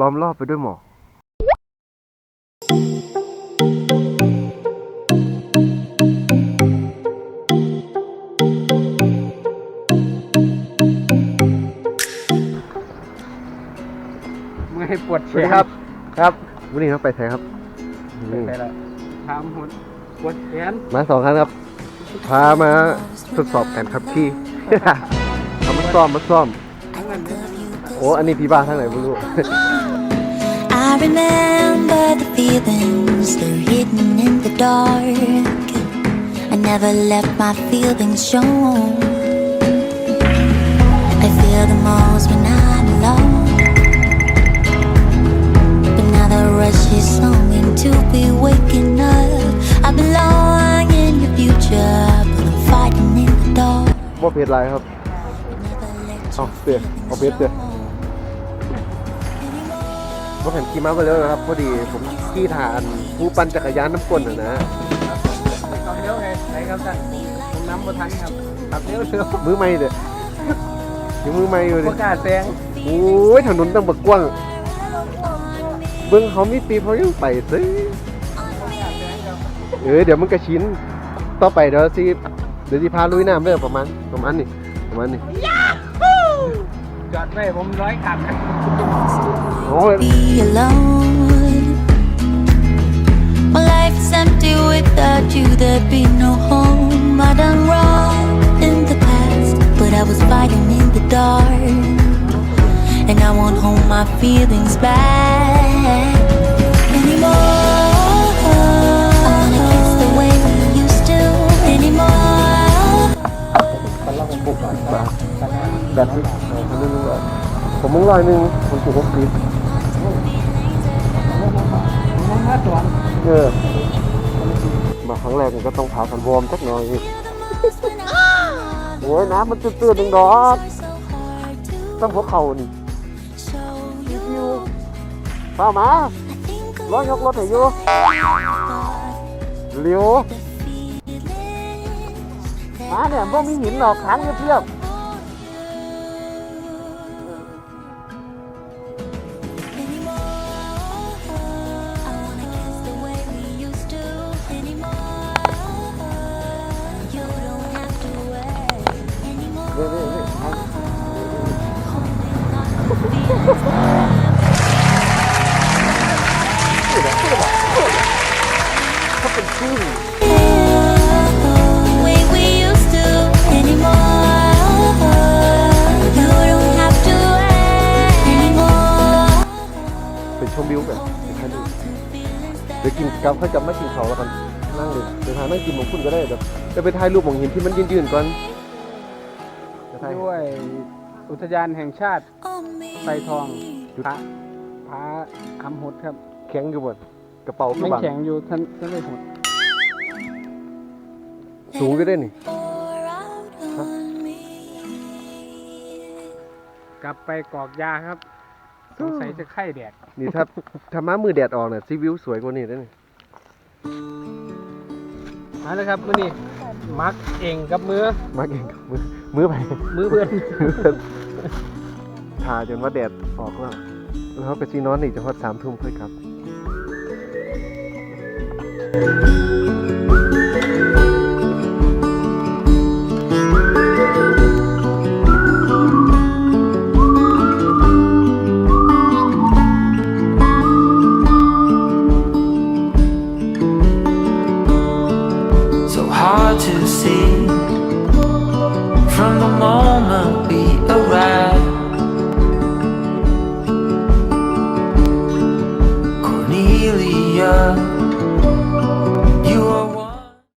ล้อมรอบไปด้วยหมอกเมื่อยปวดสแขวัสดีนครับ ครับวันนี้เราไปไทยครับอืมไปละทำหุ่นปวดแขนมาสองครั้งครับ พามาทดสอบการขับขี่เอา มาซ่อมมาซ่อม ทั้งนั้นเลย โอ้ อันนี้พี่บ้าทั้งไหนไม่รู้ I remember the feelings they're hidden in the dark. I never let my feelings show. I feel the most when I'm alone. But now the rush is longing to be waking up. I belong in your future, but I'm fighting in the dark. บ่เพจไรครับ Never let เอา your เสียเอาเพจเสีย feelings ว่าแผ่นขี่ม้าไปแล้วนะครับ พอดีผมขี่ฐานผู้ปั่นจักรยานน้ำก้นน่ะนะขับเร็วไงไหนครับท่านผมน้ำบ่ทันครับขับเร็วเร็วมือไม่เด้อยังมือไม่อยู่เลปยระกล้าศแซงโอ้ยถนนตั้งบักกว้างเบิ้งเขามีปีเขายังไปซิเออเดี๋ยวมันกระชินต่อไปเดี๋ยวสิเดี๋ยวสิพาลุยน้ำเด้อประมาณประมาณนี้ประมาณนี้ จอดไว้ผมร้อยขับนะ โอ้ย be alone. My life is empty without you, there'd be no home. I done wrong in the past, but I was fighting in the dark. And I won't hold my feelings back anymore. I wanna kiss the way we used to anymore. มันเราผมบุกก่อน แบบ ผมมึงลอยหนึ่งผมถูกหกสิบมันมาสวนเออมาครั้งแรกมันก็ต้องพากันวอร์มสักหน่อยโอ้ยน้ำมันตื้นๆหนึ่งดอกต้องพวกเขานี่ยิวเข้ามาร้อยยกรถให้อยู่เร็วมาเนี่ยพวกมีหินหรอกค้างเพียบๆ ขาเป็นชื่อเป็นชมวิวแบบเป็นท่านดูเดี๋ยวกินกับเขาจะไม่กินเขาแล้วกันนั่งเลยเดี๋ยวทานนั่งกินของคุณก็ได้เดี๋ยวจะไปถ่ายรูปของหินที่มันยืนๆก่อนจะถ่ายด้วย อุทยานแห่งชาติไซทองพระพระคำหดครับ แข็งอยู่บนกระเป๋าคือไม่บังแข็งอยู่ท่านท่านเลยหด สูงก็ได้นี่กลับไปกอกยาครับสงสัยจะไข้แดด นี่ถ้าถ้ามามือแดดออกเนี่ยซีวิวสวยกว่านี้ได้นี่มาเลยครับมื้อนี้มักเองกับมือมาเก่งกับมือมือไปมือเพื่อนทาจนว่าแดดออกแล้วแล้วเขาก็ซีนอนอีกจะพอดสามทุ่มค่อยครับ see from the moment